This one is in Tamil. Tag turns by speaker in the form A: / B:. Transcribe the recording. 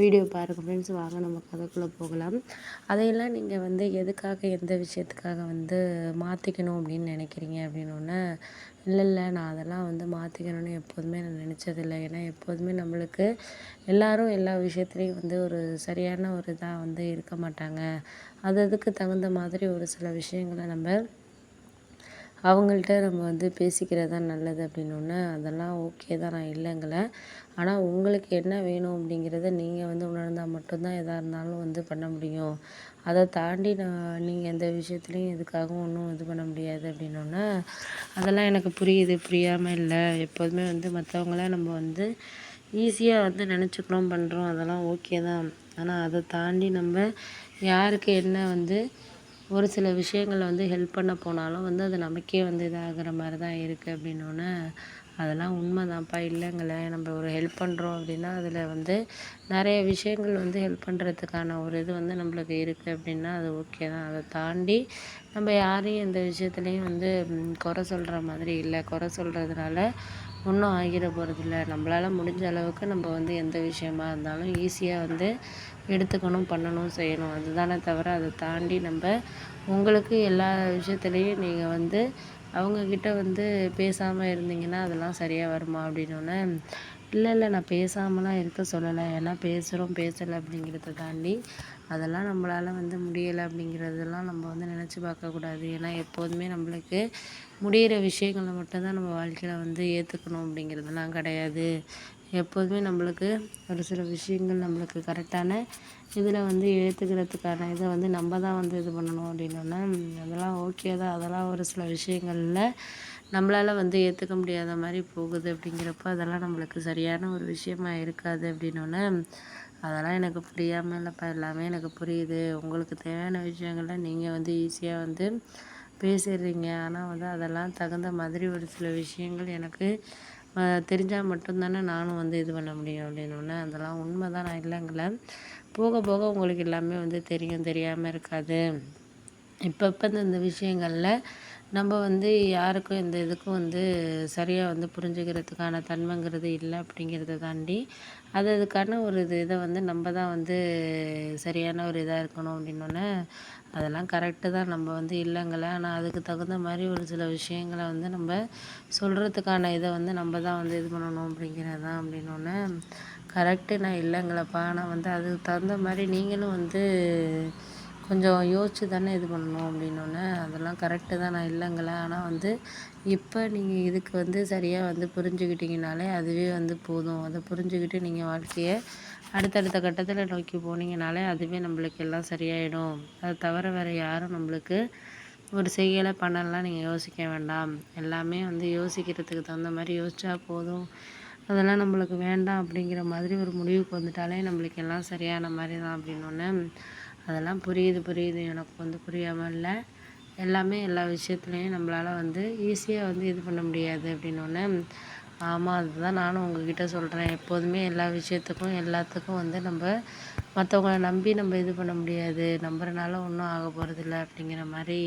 A: வீடியோ பாருங்கள் ஃப்ரெண்ட்ஸ் வாங்க நம்ம கதைக்குள்ளே போகலாம். அதையெல்லாம் நீங்கள் வந்து எதுக்காக எந்த விஷயத்துக்காக வந்து மாற்றிக்கணும் அப்படின்னு நினைக்கிறீங்க அப்படின்னோடனே இல்லை இல்லை நான் அதெல்லாம் வந்து மாற்றிக்கணும்னு எப்போதுமே நான் நினச்சதில்ல. ஏன்னா எப்போதுமே நம்மளுக்கு எல்லோரும் எல்லா விஷயத்துலேயும் வந்து ஒரு சரியான ஒரு இதாக வந்து இருக்க மாட்டாங்க. அது அதுக்கு தகுந்த மாதிரி ஒரு சில விஷயங்களை நம்ம அவங்கள்ட்ட நம்ம வந்து பேசிக்கிறது தான் நல்லது அப்படின்னோடனே அதெல்லாம் ஓகே தான் நான் இல்லைங்களேன் ஆனால் உங்களுக்கு என்ன வேணும் அப்படிங்கிறத நீங்கள் வந்து உணர்ந்தால் மட்டும்தான் எதாக இருந்தாலும் வந்து பண்ண முடியும். அதை தாண்டி நான் நீங்கள் எந்த விஷயத்துலையும் எதுக்காகவும் ஒன்றும் இது பண்ண முடியாது அப்படின்னோடனே அதெல்லாம் எனக்கு புரியுது புரியாமல் இல்லை. எப்போதுமே வந்து மற்றவங்கள நம்ம வந்து ஈஸியாக வந்து நினச்சிக்கிறோம் பண்ணுறோம் அதெல்லாம் ஓகே தான். ஆனால் அதை தாண்டி நம்ம யாருக்கு என்ன வந்து ஒரு சில விஷயங்கள வந்து ஹெல்ப் பண்ண போனாலும் வந்து அது நமக்கே வந்து இதாகிற மாதிரி தான் இருக்குது அப்படின்னோடனே அதெல்லாம் உண்மை தான்ப்பா இல்லைங்களேன் நம்ம ஒரு ஹெல்ப் பண்ணுறோம் அப்படின்னா அதில் வந்து நிறைய விஷயங்கள் வந்து ஹெல்ப் பண்ணுறதுக்கான ஒரு இது வந்து நம்மளுக்கு இருக்குது அப்படின்னா அது ஓகே தான். அதை தாண்டி நம்ம யாரையும் எந்த விஷயத்துலையும் வந்து குறை சொல்கிற மாதிரி இல்லை. குறை சொல்கிறதுனால ஒன்றும் ஆகிட போகிறதில்ல நம்மளால் முடிஞ்ச அளவுக்கு நம்ம வந்து எந்த விஷயமா இருந்தாலும் ஈஸியாக வந்து எடுத்துக்கணும் பண்ணணும் செய்யணும். அதுதானே தவிர அதை தாண்டி நம்ம உங்களுக்கு எல்லா விஷயத்துலையும் நீங்கள் வந்து அவங்கக்கிட்ட வந்து பேசாமல் இருந்தீங்கன்னா அதெல்லாம் சரியாக வருமா? அப்படின்னோடனே இல்லை இல்லை நான் பேசாமலாம் இருக்க சொல்லலை. ஏன்னா பேசுகிறோம் பேசலை அப்படிங்கிறத தாண்டி அதெல்லாம் நம்மளால் வந்து முடியலை அப்படிங்கிறதெல்லாம் நம்ம வந்து நினச்சி பார்க்கக்கூடாது ஏன்னா எப்போதுமே நம்மளுக்கு முடிகிற விஷயங்களை மட்டும்தான் நம்ம வாழ்க்கையில் வந்து ஏற்றுக்கணும் அப்படிங்கிறதெல்லாம் கிடையாது. எப்போதுமே நம்மளுக்கு ஒரு சில விஷயங்கள் நம்மளுக்கு கரெக்டான இதில் வந்து ஏற்றுக்கிறதுக்கான இதை வந்து நம்ம தான் வந்து இது பண்ணணும் அப்படின்னோன்னா அதெல்லாம் ஓகே தான். அதெல்லாம் ஒரு சில விஷயங்களில் நம்மளால் வந்து ஏற்றுக்க முடியாத மாதிரி போகுது அப்படிங்கிறப்ப அதெல்லாம் நம்மளுக்கு சரியான ஒரு விஷயமா இருக்காது அப்படின்னோடனே அதெல்லாம் எனக்கு புரியாமல் இல்லைப்பா எல்லாமே எனக்கு புரியுது. உங்களுக்கு தேவையான விஷயங்கள நீங்கள் வந்து ஈஸியாக வந்து பேசிடுறீங்க. ஆனால் வந்து அதெல்லாம் தகுந்த மாதிரி ஒரு சில விஷயங்கள் எனக்கு தெரிஞ்சால் மட்டும்தானே நானும் வந்து இது பண்ண முடியும் அப்படின்னோடனே அதெல்லாம் உண்மை தான் நான் இல்லைங்கள போக போக உங்களுக்கு எல்லாமே வந்து தெரியும் தெரியாமல் இருக்காது. இப்பப்போ இந்த விஷயங்களில் நம்ம வந்து யாருக்கும் இந்த இதுக்கும் வந்து சரியாக வந்து புரிஞ்சுக்கிறதுக்கான தன்மைங்கிறது இல்லை அப்படிங்கிறத தாண்டி அது அதுக்கான ஒரு இது இதை வந்து நம்ம தான் வந்து சரியான ஒரு இதாக இருக்கணும் அப்படின்னோடனே அதெல்லாம் கரெக்டு தான். நம்ம வந்து இல்லைங்கள ஆனால் அதுக்கு தகுந்த மாதிரி ஒரு சில விஷயங்களை வந்து நம்ம சொல்கிறதுக்கான இதை வந்து நம்ம தான் வந்து இது பண்ணணும் அப்படிங்கிறது தான் அப்படின்னோடனே கரெக்டு நான் இல்லைங்களப்பா. ஆனால் வந்து அதுக்கு தகுந்த மாதிரி நீங்களும் வந்து கொஞ்சம் யோசித்து தானே இது பண்ணணும் அப்படின்னோடனே அதெல்லாம் கரெக்டு தான் நான் இல்லைங்களேன் ஆனால் வந்து இப்போ நீங்கள் இதுக்கு வந்து சரியாக வந்து புரிஞ்சுக்கிட்டிங்கனாலே அதுவே வந்து போதும். அதை புரிஞ்சுக்கிட்டு நீங்கள் வாழ்க்கையை அடுத்தடுத்த கட்டத்தில் நோக்கி போனீங்கனாலே அதுவே நம்மளுக்கு எல்லாம் சரியாயிடும். அதை தவிர வேறு யாரும் நம்மளுக்கு ஒரு செய்யலை பண்ணலாம் நீங்கள் யோசிக்க வேண்டாம். எல்லாமே வந்து யோசிக்கிறதுக்கு தகுந்த மாதிரி யோசித்தா போதும். அதெல்லாம் நம்மளுக்கு வேண்டாம் அப்படிங்கிற மாதிரி ஒரு முடிவுக்கு வந்துட்டாலே நம்மளுக்கு எல்லாம் சரியான மாதிரி தான் அப்படின்னோடனே அதெல்லாம் புரியுது புரியுது. எனக்கு வந்து புரியாமல் இல்லை. எல்லாமே எல்லா விஷயத்துலையும் நம்மளால் வந்து ஈஸியாக வந்து இது பண்ண முடியாது அப்படின்னோடனே ஆமாம் அதுதான் நானும் உங்ககிட்ட சொல்கிறேன் எப்போதுமே எல்லா விஷயத்துக்கும் எல்லாத்துக்கும் வந்து நம்ம மற்றவங்கள நம்பி நம்ம இது பண்ண முடியாது. நம்புறனால ஒன்றும் ஆக போகிறதில்ல அப்படிங்கிற மாதிரி